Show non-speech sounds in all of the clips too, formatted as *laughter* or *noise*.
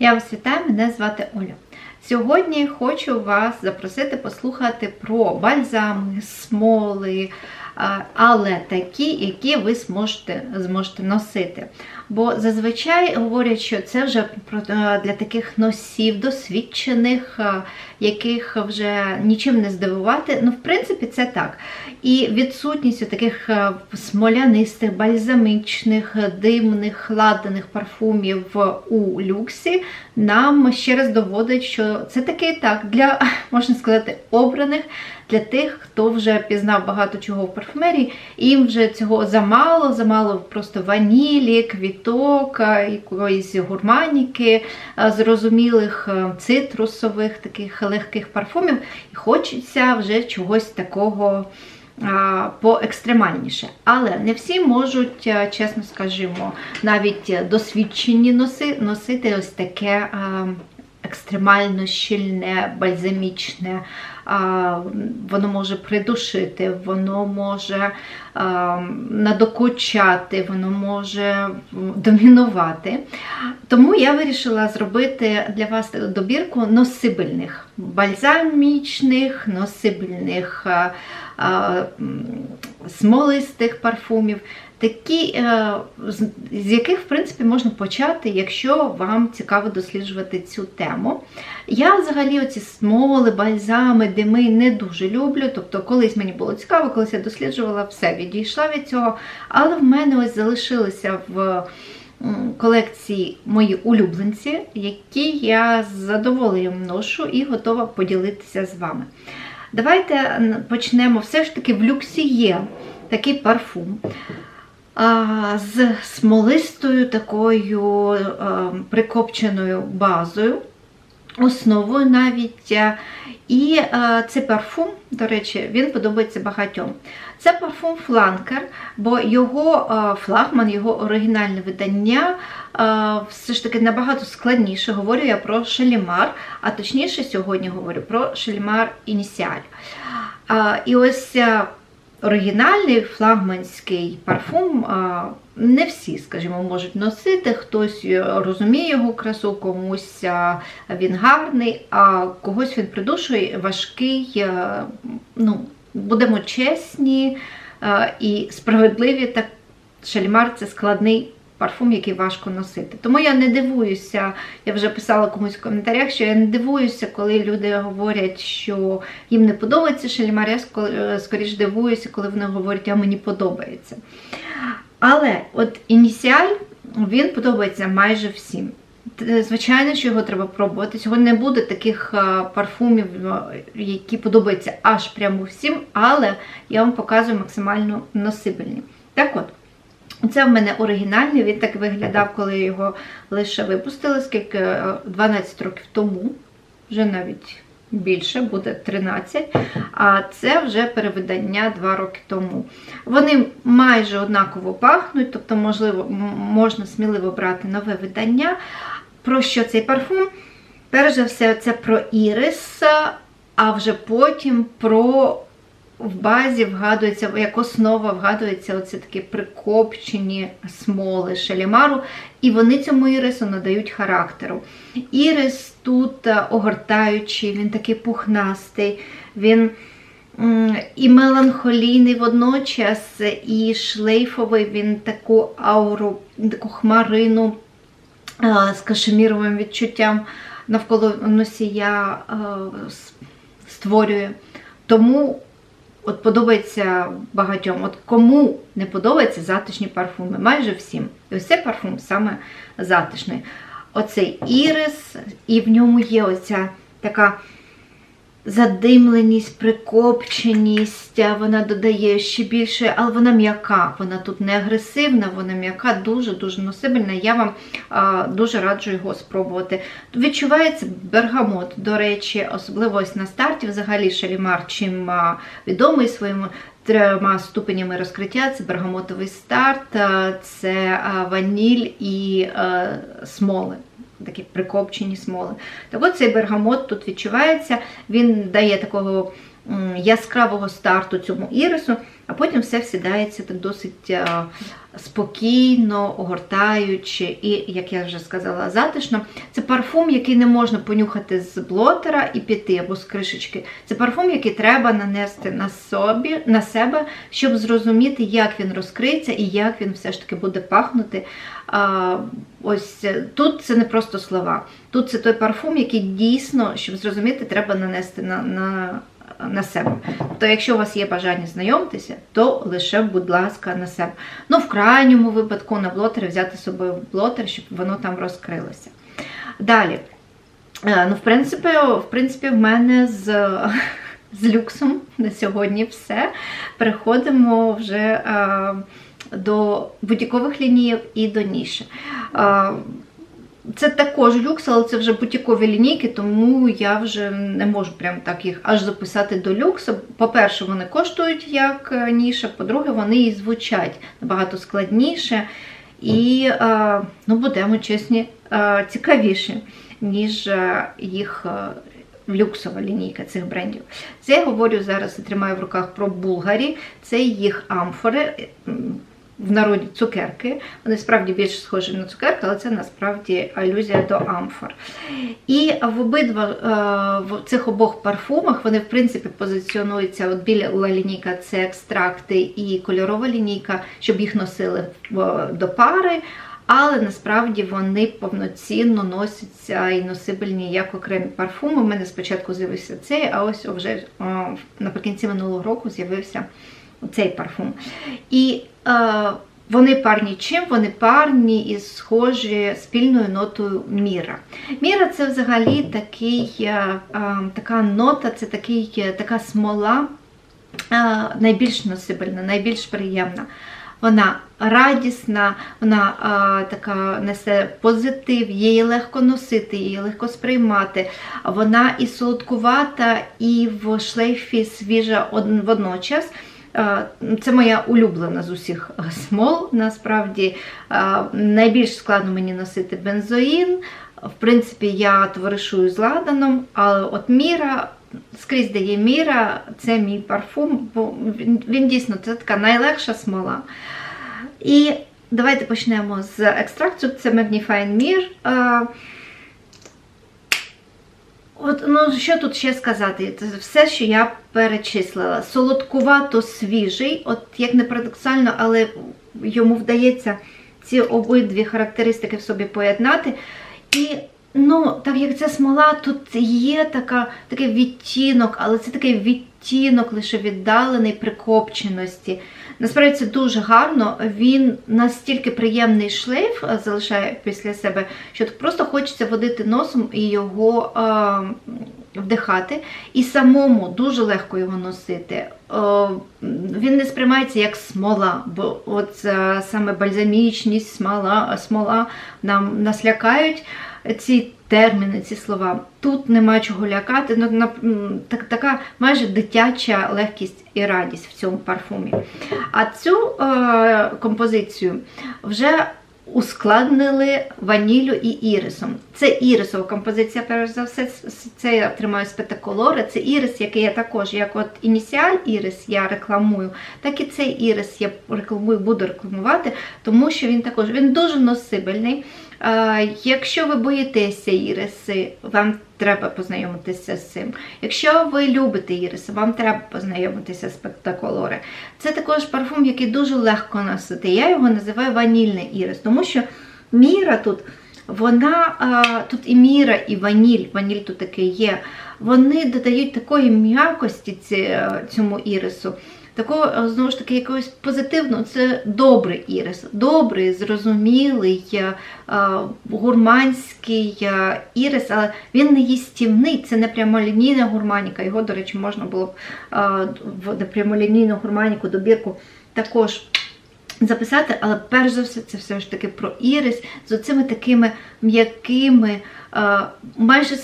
Я вас вітаю, мене звати Оля. Сьогодні хочу вас запросити послухати про бальзами, смоли, але такі, які ви зможете, зможете носити. Бо зазвичай говорять, що це вже е, для таких носів, досвідчених, е, яких вже нічим не здивувати. Ну, в принципі, це так. І відсутність таких е, смолянистих, бальзамичних, димних, хладених парфумів у люксі нам ще раз доводить, що це таки так для, *laughs* можна сказати, обраних, для тих, хто вже пізнав багато чого в парфумерії, їм вже цього замало, замало просто ванілі, квіток, якоїсь гурманіки, зрозумілих цитрусових, таких легких парфумів, і хочеться вже чогось такого поекстремальніше. Але не всі можуть, чесно скажімо, навіть досвідчені носи, носити ось таке екстремально щільне, бальзамічне. Воно може придушити, воно може надокучати, воно може домінувати. Тому я вирішила зробити для вас добірку носибельних, бальзамічних, носибельних, смолистих парфумів, такі, е, з яких, в принципі, можна почати, якщо вам цікаво досліджувати цю тему. Я взагалі оці смоли, бальзами, дими не дуже люблю. Тобто, колись мені було цікаво, колись я досліджувала, все, відійшла від цього. Але в мене ось залишилися в колекції мої улюбленці, які я з задоволенням ношу і готова поділитися з вами. Давайте почнемо. Все ж таки в люксі є такий парфум з смолистою такою е, прикопченою базою, основою навіть. е, І е, цей парфум, до речі, він подобається багатьом. Це парфум Фланкер, бо його флагман, його оригінальне видання все ж таки набагато складніше. Говорю я про Шалімар, а точніше сьогодні говорю про Шалімар Ініціаль. І ось оригінальний флагманський парфум не всі, скажімо, можуть носити. Хтось е, розуміє його красу, комусь він гарний, а когось він придушує, важкий. е, Ну, будемо чесні е, і справедливі. Так Шалімар це складний. Парфум, який важко носити. Тому я не дивуюся, я вже писала комусь в коментарях, що я не дивуюся, коли люди говорять, що їм не подобається шалімар, я скоріш дивуюся, коли вони говорять, а мені подобається. Але от ініціаль він подобається майже всім. Звичайно, що його треба пробувати. Сьогодні не буде таких е, парфумів, е, які подобаються аж прямо всім, але я вам показую максимально носибельні. Так от. Це в мене оригінальний, він так виглядав, коли його лише випустили, скільки е, 12 років тому, вже навіть більше, буде 13. А це вже перевидання 2 роки тому. Вони майже однаково пахнуть, тобто, можливо, можна сміливо брати нове видання. Про що цей парфум? Перш за все, це про ірис, а вже потім про в базі вгадується, як основа вгадується оце такі прикопчені смоли шалімару, і вони цьому ірису надають характеру. Ірис тут е, огортаючий, він такий пухнастий, він і меланхолійний водночас, і шлейфовий, він таку ауру, таку хмарину е, з кашеміровим відчуттям навколо носія е, створює. Тому от подобається багатьом. От кому не подобаються затишні парфуми, майже всім. І ось цей парфум саме затишний. Оцей ірис, і в ньому є оця така задимленість, прикопченість, вона додає ще більше, але вона м'яка, вона тут не агресивна, вона м'яка, дуже-дуже носибельна. Я вам а, дуже раджу його спробувати. Відчувається бергамот, до речі, особливо ось на старті, взагалі шалімар, чим а, відомий своїми трьома ступенями розкриття. Це бергамотовий старт, це ваніль і смоли. Такі прикопчені смоли. Так от цей бергамот тут відчувається, він дає такого яскравого старту цьому ірису, а потім все всідається так досить спокійно, огортаючи і, як я вже сказала, затишно. Це парфум, який не можна понюхати з блотера і піти або з кришечки. Це парфум, який треба нанести на собі, на себе, щоб зрозуміти, як він розкриється і як він все ж таки буде пахнути. Ось е, тут це не просто слова. Тут це той парфум, який дійсно, щоб зрозуміти, треба нанести на. на на себе. То якщо у вас є бажання знайомитися, то лише, будь ласка, на себе. Ну, в крайньому випадку на блотері взяти з собою блотер, щоб воно там розкрилося. Далі. Е, Ну, в принципі, в принципі, в мене з, з люксом на сьогодні все. Переходимо вже е, до бутікових лінійок і до ніші. Це також люкс, але це вже бутікові лінійки, тому я вже не можу прям так їх аж записати до люксу. По-перше, вони коштують як е, ніша, по-друге, вони і звучать набагато складніше і, е, ну, будемо чесні, е, цікавіші, ніж їх люксова лінійка цих брендів. Це я говорю зараз і тримаю в руках про Булгарі, це їх амфори в народі цукерки. Вони справді більш схожі на цукерки, але це насправді алюзія до амфор. І в обидва е, в цих обох парфумах вони, в принципі, позиціонуються от біла лінійка це екстракти і кольорова лінійка, щоб їх носили до пари. Але насправді вони повноцінно носяться і носибельні як окремі парфуми. У мене спочатку з'явився цей, а ось вже наприкінці минулого року з'явився цей парфум. І е, вони парні чим? Вони парні і схожі спільною нотою міра. Міра це взагалі такий, е, е, така нота, це такий, е, така смола, е, найбільш носибельна, найбільш приємна. Вона радісна, вона а, така несе позитив, її легко носити, її легко сприймати. Вона і солодкувата, і в шлейфі свіжа водночас. Це моя улюблена з усіх смол. Насправді найбільш складно мені носити бензоїн. В принципі, я товаришую з ладаном, але от міра, скрізь де є міра, це мій парфум, бо він, дійсно це така найлегша смола. І давайте почнемо з екстракту. Це Magnifying Mirror. От, ну що тут ще сказати? Це все, що я перечислила. Солодкувато свіжий, от як не парадоксально, але йому вдається ці обидві характеристики в собі поєднати. І ну, так як ця смола, тут є така, такий відтінок, але це такий відтінок лише віддалений прикопченості. Насправді це дуже гарно. Він настільки приємний шлейф е, залишає після себе, що просто хочеться водити носом і його е, вдихати. І самому дуже легко його носити. Е, він не сприймається як смола, бо от е, саме бальзамічність, смола, смола нам нас лякають ці терміни, ці слова. Тут нема чого лякати. Ну, так, Така майже дитяча легкість і радість в цьому парфумі. А цю е, композицію вже ускладнили ванілю і ірисом. Це ірисова композиція, перш за все, це я тримаю з петаколора. Це ірис, який я також, як от ініціаль ірис я рекламую, так і цей ірис я рекламую, буду рекламувати, тому що він також він дуже носибельний. Якщо ви боїтеся іриси, вам треба познайомитися з цим. Якщо ви любите іриси, вам треба познайомитися з спектаколори. Це також парфум, який дуже легко носити. Я його називаю ванільний ірис, тому що міра тут, вона тут і міра, і ваніль, ваніль тут таки є. Вони додають такої м'якості цьому ірису такого, е, знову ж таки, якогось позитивного, це добрий ірис, добрий, зрозумілий, е, гурманський е, ірис, але він не їстівний, це не прямолінійна гурманіка. Його, до речі, можна було б в прямолінійну гурманіку добірку також. Записати, але перш за все, це все ж таки про ірис з оцими такими м'якими, майже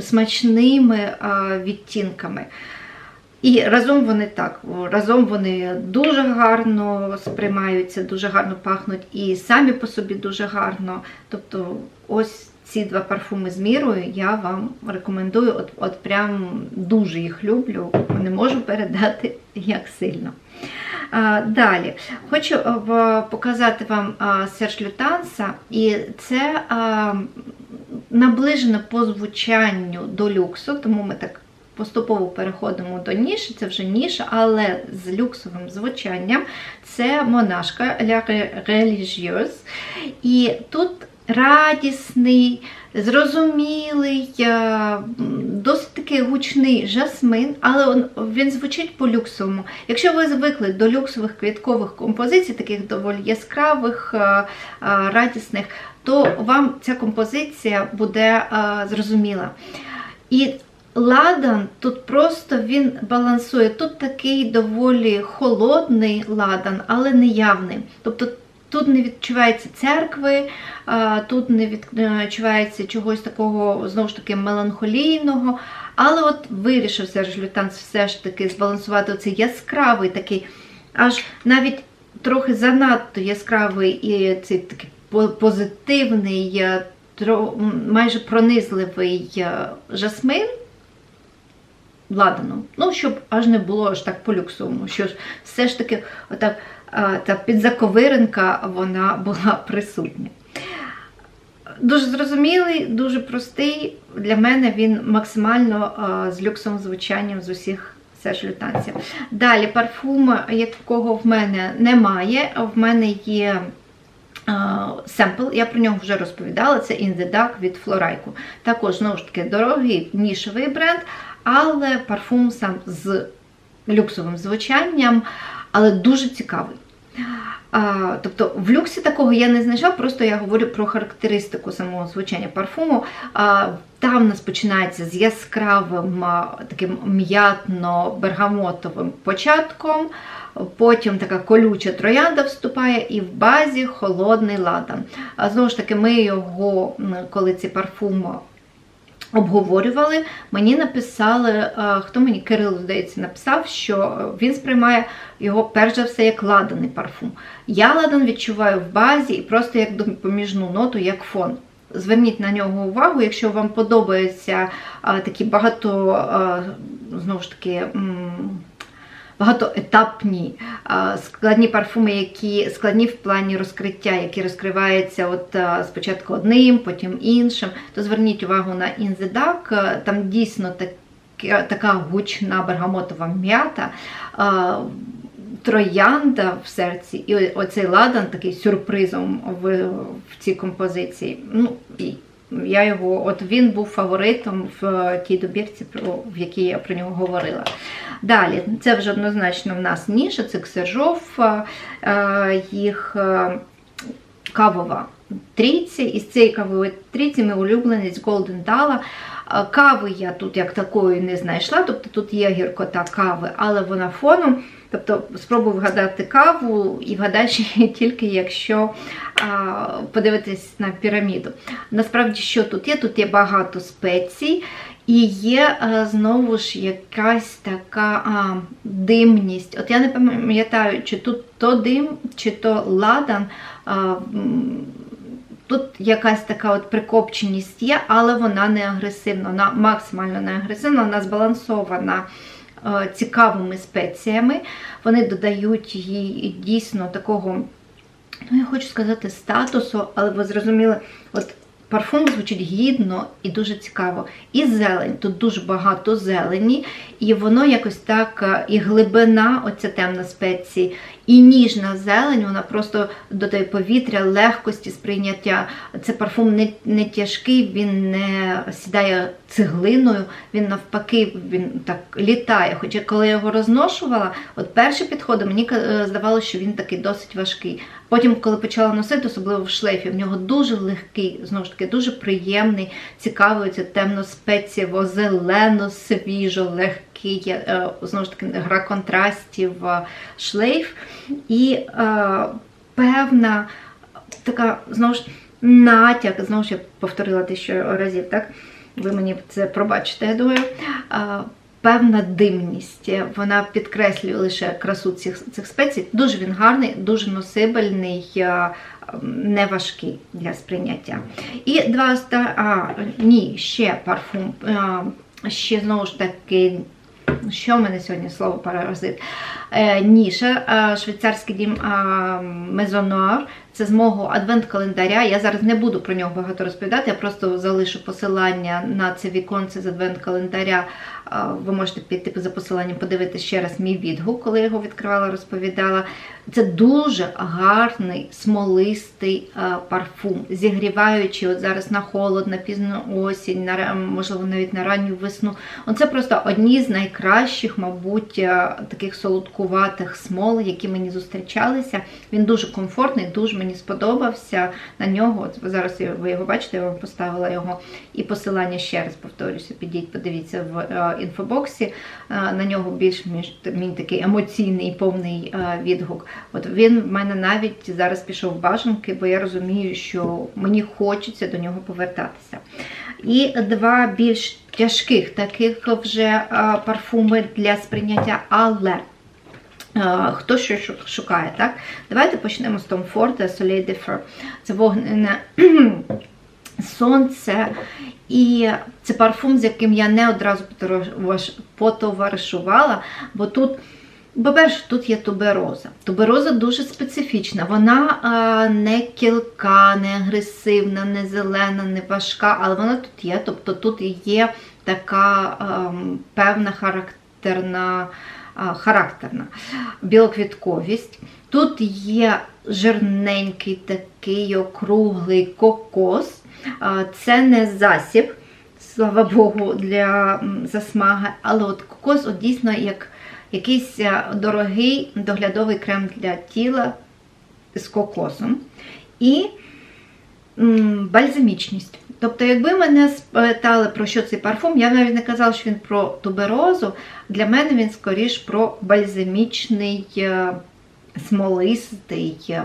смачними відтінками. І разом вони так, разом вони дуже гарно сприймаються, дуже гарно пахнуть і самі по собі дуже гарно. Тобто, ось ці два парфуми з мірою я вам рекомендую. От, от прям дуже їх люблю, не можу передати як сильно. Далі хочу е, показати вам Серж Лютанса, і це наближено по звучанню до люксу, тому ми так поступово переходимо до ніші, це вже ніша, але з люксовим звучанням. Це монашка La Religieuse. І тут радісний, зрозумілий, е, досить такий гучний жасмин, але він звучить по-люксовому. Якщо ви звикли до люксових квіткових композицій, таких доволі яскравих, е, е, радісних, то вам ця композиція буде зрозуміла. І ладан тут просто він балансує. Тут такий доволі холодний ладан, але не явний. Тобто тут не відчувається церкви, тут не відчувається чогось такого знову ж таки меланхолійного. Але от вирішив Серж Лютанс все ж таки збалансувати оцей яскравий такий, аж навіть трохи занадто яскравий і цей такий по- позитивний, е, майже пронизливий е, жасмин ладану. Ну, щоб аж не було аж так по-люксовому, що ж все ж таки отак, та підзаковиринка вона була *laughs* присутня. Дуже зрозумілий, дуже простий. Для мене він максимально з люксовим звучанням з усіх Серж Лютанців. Далі парфум, якого в мене немає. В мене є семпл, я про нього вже розповідала. Це In the Dark від Флорайку. Також, знову ж таки, дорогий нішевий бренд, але парфум сам з люксовим звучанням, але дуже цікавий. Тобто в люксі такого я не знайшла, просто я говорю про характеристику самого звучання парфуму. Там в нас починається з яскравим таким м'ятно-бергамотовим початком. Потім така колюча троянда вступає, і в базі холодний ладан. Знову ж таки, ми його, коли цей парфум обговорювали, мені написали, е, хто мені Кирило, здається, написав, що він сприймає його перш за все як ладаний парфум. Я ладан відчуваю в базі і просто як допоміжну ноту, як фон. Зверніть на нього увагу, якщо вам подобаються а, такі багато, знову ж таки, багатоетапні складні парфуми, які складні в плані розкриття, які розкриваються от спочатку одним, потім іншим, то зверніть увагу на In the Dark, там дійсно така гучна бергамотова м'ята. Троянда в серці, і оцей ладан такий сюрпризом в, в цій композиції. Ну, і я його, от він був фаворитом в тій добірці, в якій я про нього говорила. Далі, це вже однозначно в нас ніша, це Ксержов, е, їх е, кавова трійці. Із цієї кавової трійці ми улюбленець Dala. Е, Кави я тут як такої не знайшла, тобто тут є гіркота кави, але вона фоном. Тобто спробуй вгадати каву і вгадаєш *laughs* тільки якщо а, подивитись на піраміду. Насправді, що тут є? Тут є багато спецій, і є а, знову ж якась така а, димність. От я не пам'ятаю, чи тут то дим, чи то ладан. А, Тут якась така от прикопченість є, але вона не агресивна, вона максимально не агресивна, вона збалансована е, цікавими спеціями. Вони додають їй дійсно такого, ну я хочу сказати, статусу, але ви зрозуміли, от парфум звучить гідно і дуже цікаво. І зелень, тут дуже багато зелені, і воно якось так, е, і глибина, оця темна спеції, і ніжна зелень, вона просто додає повітря, легкості сприйняття. Це парфум не, не тяжкий, він не сідає цеглиною, він навпаки він так літає. Хоча коли я його розношувала, от перші підходи мені е, здавалося, що він такий досить важкий. Потім, коли почала носити, особливо в шлейфі, в нього дуже легкий, знову ж таки, дуже приємний, цікавий, це темно-спецієво, зелено, свіжо, легкий, е, знову ж таки, гра контрастів, е, шлейф. І е, певна така, знову ж, натяк, знову ж я повторила тисячу разів, так? Ви мені це пробачите, я думаю. Певна димність. Вона підкреслює лише красу цих, цих спецій. Дуже він гарний, дуже носибельний, е, не важкий для сприйняття. І два а, ні, ще парфум. е, Ще знову ж таки. Що в мене сьогодні слово паразит? Е, Ніша, швейцарський дім Мезонуар. Це з мого адвент-календаря. Я зараз не буду про нього багато розповідати, я просто залишу посилання на це віконце з адвент-календаря. Ви можете піти за посиланням, подивитися ще раз мій відгук, коли я його відкривала, розповідала. Це дуже гарний смолистий е, парфум, зігріваючий от зараз на холод, на пізну осінь, на можливо навіть на ранню весну. Оце просто одні з найкращих, мабуть, е, таких солодкуватих смол, які мені зустрічалися. Він дуже комфортний, дуже мені сподобався. На нього от зараз ви його бачите, я вам поставила його і посилання ще раз повторюся. Підіть, подивіться в е, інфобоксі. Е, На нього більш мій такий емоційний повний е, відгук. От він в мене навіть зараз пішов в бажанки, бо я розумію, що мені хочеться до нього повертатися. І два більш тяжких таких вже парфуми для сприйняття, але. Хто що шукає, так? Давайте почнемо з Tom Ford de Це вогнене *clears throat* сонце. І це парфум, з яким я не одразу потоваришувала, бо тут, по-перше, тут є тубероза. Тубероза дуже специфічна. Вона а, не кілка, не агресивна, не зелена, не важка, але вона тут є. Тобто тут є така ем, певна характерна а, характерна білоквітковість. Тут є жирненький такий округлий кокос. Це не засіб, слава Богу, для засмаги, але от кокос от дійсно як якийсь дорогий доглядовий крем для тіла з кокосом. І бальзамічність. Тобто, якби мене спитали про що цей парфум, я б навіть не казала, що він про туберозу. Для мене він скоріш про бальзамічний е, смолистий е,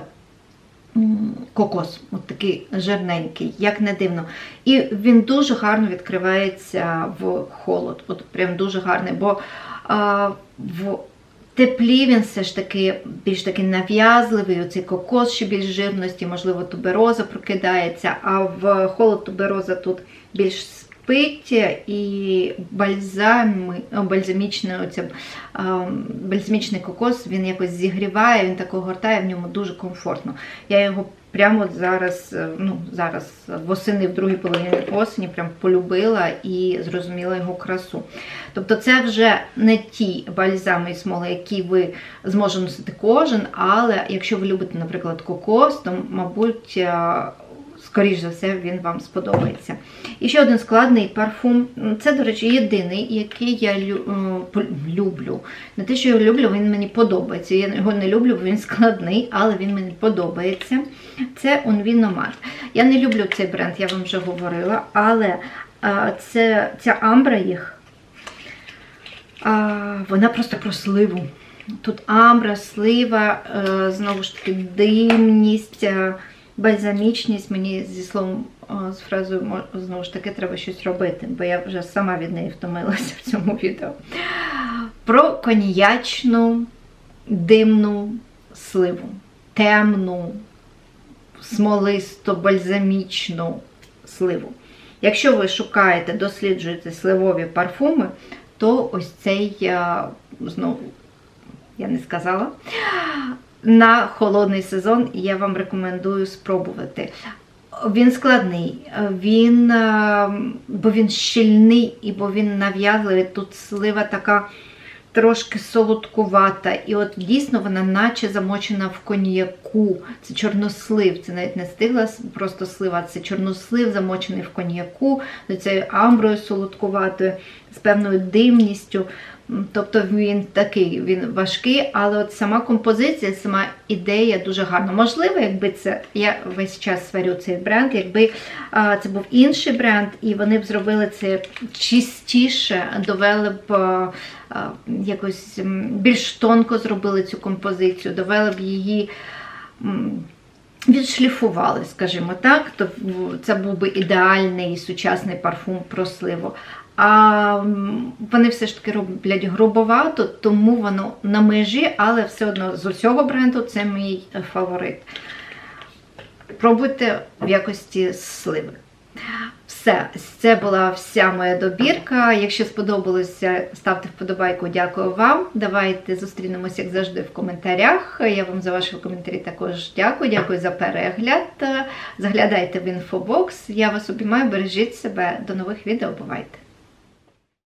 кокос, от такий жирненький, як не дивно. І він дуже гарно відкривається в холод. От прям дуже гарний, бо а, в теплі він все ж таки більш таки нав'язливий, оцей кокос ще більш жирності, можливо, тубероза прокидається, а в холод тубероза тут більш спить і бальзами, бальзамічний, оця, бальзамічний кокос він якось зігріває, він так огортає, в ньому дуже комфортно. Я його прямо зараз, е, ну зараз восени в другій половині осені прям полюбила і зрозуміла його красу. Тобто це вже не ті бальзами і смоли, які ви зможете носити кожен, але якщо ви любите, наприклад, кокос, то, мабуть, е, скоріш за все, він вам сподобається. І ще один складний парфум. Це, до речі, єдиний, який я е, люблю. Не те, що я люблю, він мені подобається. Я його не люблю, бо він складний, але він мені подобається. Це Unvi Nomad. Я не люблю цей бренд, я вам вже говорила, але це, ця амбра їх. Вона просто про сливу. Тут амбра, слива, е, знову ж таки, димність, е, бальзамічність. Мені зі словом, з фразою знову ж таки треба щось робити, бо я вже сама від неї втомилася в цьому відео. Про коньячну димну сливу, темну, смолисто, бальзамічну сливу. Якщо ви шукаєте, досліджуєте сливові парфуми, то ось цей, знову, я не сказала, на холодний сезон я вам рекомендую спробувати. Він складний, він, е, бо він щільний і бо він нав'язливий. Тут слива така трошки солодкувата. І от дійсно вона наче замочена в коньяку. Це чорнослив, це навіть не стигла просто слива, це чорнослив замочений в коньяку, з цією амброю солодкуватою, з певною димністю. Тобто він такий, він важкий, але от сама композиція, сама ідея дуже гарна. Можливо, якби це я весь час сварю цей бренд, якби а, це був інший бренд, і вони б зробили це чистіше, довели б а, а, якось більш тонко зробили цю композицію, довели б її. Відшліфували, скажімо так, то це був би ідеальний сучасний парфум про сливу. А вони все ж таки роблять грубовато, тому воно на межі, але все одно з усього бренду це мій е, фаворит. Пробуйте в якості сливи. Все, це була вся моя добірка. Якщо сподобалося, ставте вподобайку. Дякую вам. Давайте зустрінемося, як завжди, в коментарях. Я вам за ваші коментарі також дякую. Дякую за перегляд. Заглядайте в інфобокс. Я вас обіймаю, бережіть себе. До нових відео. Бувайте!